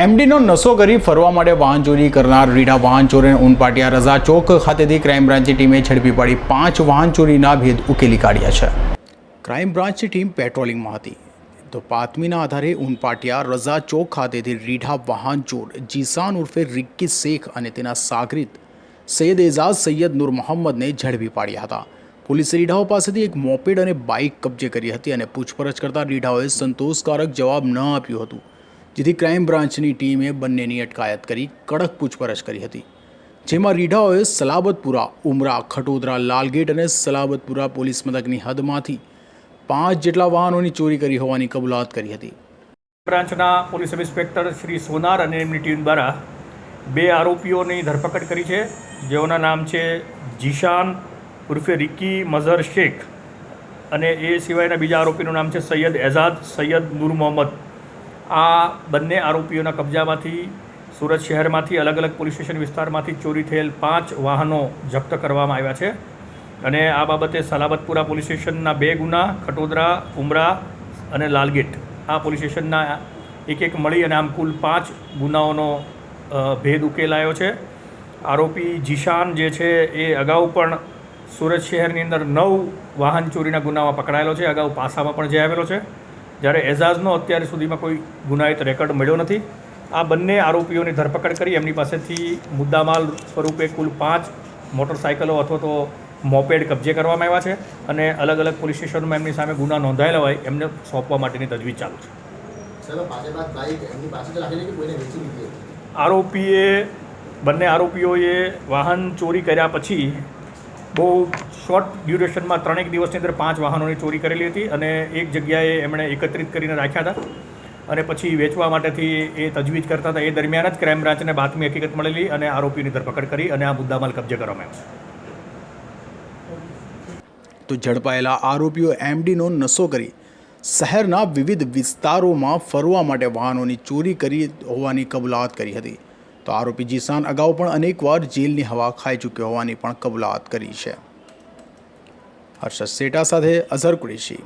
એમડીનો નશો કરી ફરવા માટે વાહન ચોરી કરનાર રીઢા વાહન ચોરીને ઉનપાટિયા રઝા ચોક ખાતેથી ક્રાઇમ બ્રાન્ચની ટીમે ઝડપી પાડી પાંચ વાહન ચોરીના ભેદ ઉકેલી કાઢ્યા છે. ક્રાઇમ બ્રાન્ચની ટીમ પેટ્રોલિંગમાં હતી. તો બાતમીના આધારે ઉનપાટિયા રઝા ચોક ખાતેથી રીઢા વાહન ચોર જીસાન ઉર્ફે રિક્કી શેખ અને તેના સાગરીત સૈયદ એઝાઝ સૈયદ નૂર મોહમ્મદને ઝડપી પાડ્યા હતા. પોલીસે રીઢાઓ પાસેથી એક મોપેડ અને બાઇક કબજે કરી હતી અને પૂછપરછ કરતા રીઢાઓએ સંતોષકારક જવાબ ન આપ્યું હતું. જેથી ક્રાઇમ બ્રાન્ચની ટીમે બંનેની અટકાયત કરી કડક પૂછપરછ કરી હતી. જેમાં રીઢાઓએ સલાબતપુરા, ઉમરા, ખટોદરા, લાલગેટ અને સલાબતપુરા પોલીસ મથકની હદમાંથી પાંચ જેટલા વાહનોની ચોરી કરી હોવાની કબૂલાત કરી હતી. બ્રાન્ચના police sub inspector Shri Sonar અને એમની ટીમ દ્વારા બે આરોપીઓની ધરપકડ કરી છે, જેઓના નામ છે જીશાન ઉર્ફે રિકી મઝહર શેખ અને એ સિવાયના બીજા આરોપીનું નામ છે સૈયદ એઝાદ, સૈયદ નૂર મોહમ્મદ. આ બંને આરોપીઓના કબજામાંથી સુરત શહેરમાંથી અલગ અલગ પોલીસ સ્ટેશન વિસ્તારમાંથી ચોરી થયેલ પાંચ વાહનો જપ્ત કરવામાં આવ્યા છે. અને આ બાબતે સલાબતપુરા પોલીસ સ્ટેશનના બે ગુના, ખટોદરા, ઉમરા અને લાલગેટ. આ પોલીસ સ્ટેશનના એક એક મળી અને આમ કુલ પાંચ ગુનાઓનો ભેદ ઉકેલાયો છે. આરોપી જીશાન જે છે એ અગાઉ પણ સુરત શહેરની અંદર નવ વાહન ચોરીના ગુનામાં પકડાયેલો છે. અગાઉ પાસામાં પણ જઈ આવેલો છે. જ્યારે એઝાઝનો અત્યાર સુધીમાં કોઈ ગુનાહિત રેકોર્ડ મળ્યો નથી આ બંને આરોપીઓની ધરપકડ કરી એમની પાસેથી મુદ્દામાલ સ્વરૂપે કુલ પાંચ મોટરસાયકલો અથવા તો મોપેડ કબજે કરવામાં આવ્યા છે અને અલગ અલગ પોલીસ સ્ટેશનમાં એમની સામે ગુના નોંધાયેલા હોય એમને સોંપવા માટેની તજવીજ ચાલુ છે? આરોપીએ બંને આરોપીઓએ વાહન ચોરી કર્યા પછી બહુ શોર્ટ ડ્યુરેશનમાં ત્રણેક દિવસની અંદર પાંચ વાહનોની ચોરી કરેલી હતી અને એક જગ્યાએ એમણે એકત્રિત કરીને રાખ્યા હતા. અને પછી વેચવા માટેથી એ તજવીજ કરતા હતા. એ દરમિયાન જ ક્રાઇમ બ્રાન્ચને બાતમી હકીકત મળેલી અને આરોપીની ધરપકડ કરી અને આ મુદ્દામાલ કબજે કરવામાં આવ્યો તો ઝડપાયેલા આરોપીઓ એમડીનો નશો કરી શહેરના વિવિધ વિસ્તારોમાં ફરવા માટે વાહનોની ચોરી કરી હોવાની કબૂલાત કરી હતી. તો આરોપી જીસાન અગાઉ પણ અનેકવાર જેલની હવા ખાઈ ચૂક્યો હોવાની પણ કબૂલાત કરી છે. હર્ષદ સેટા સાથે અઝર કુરેશી.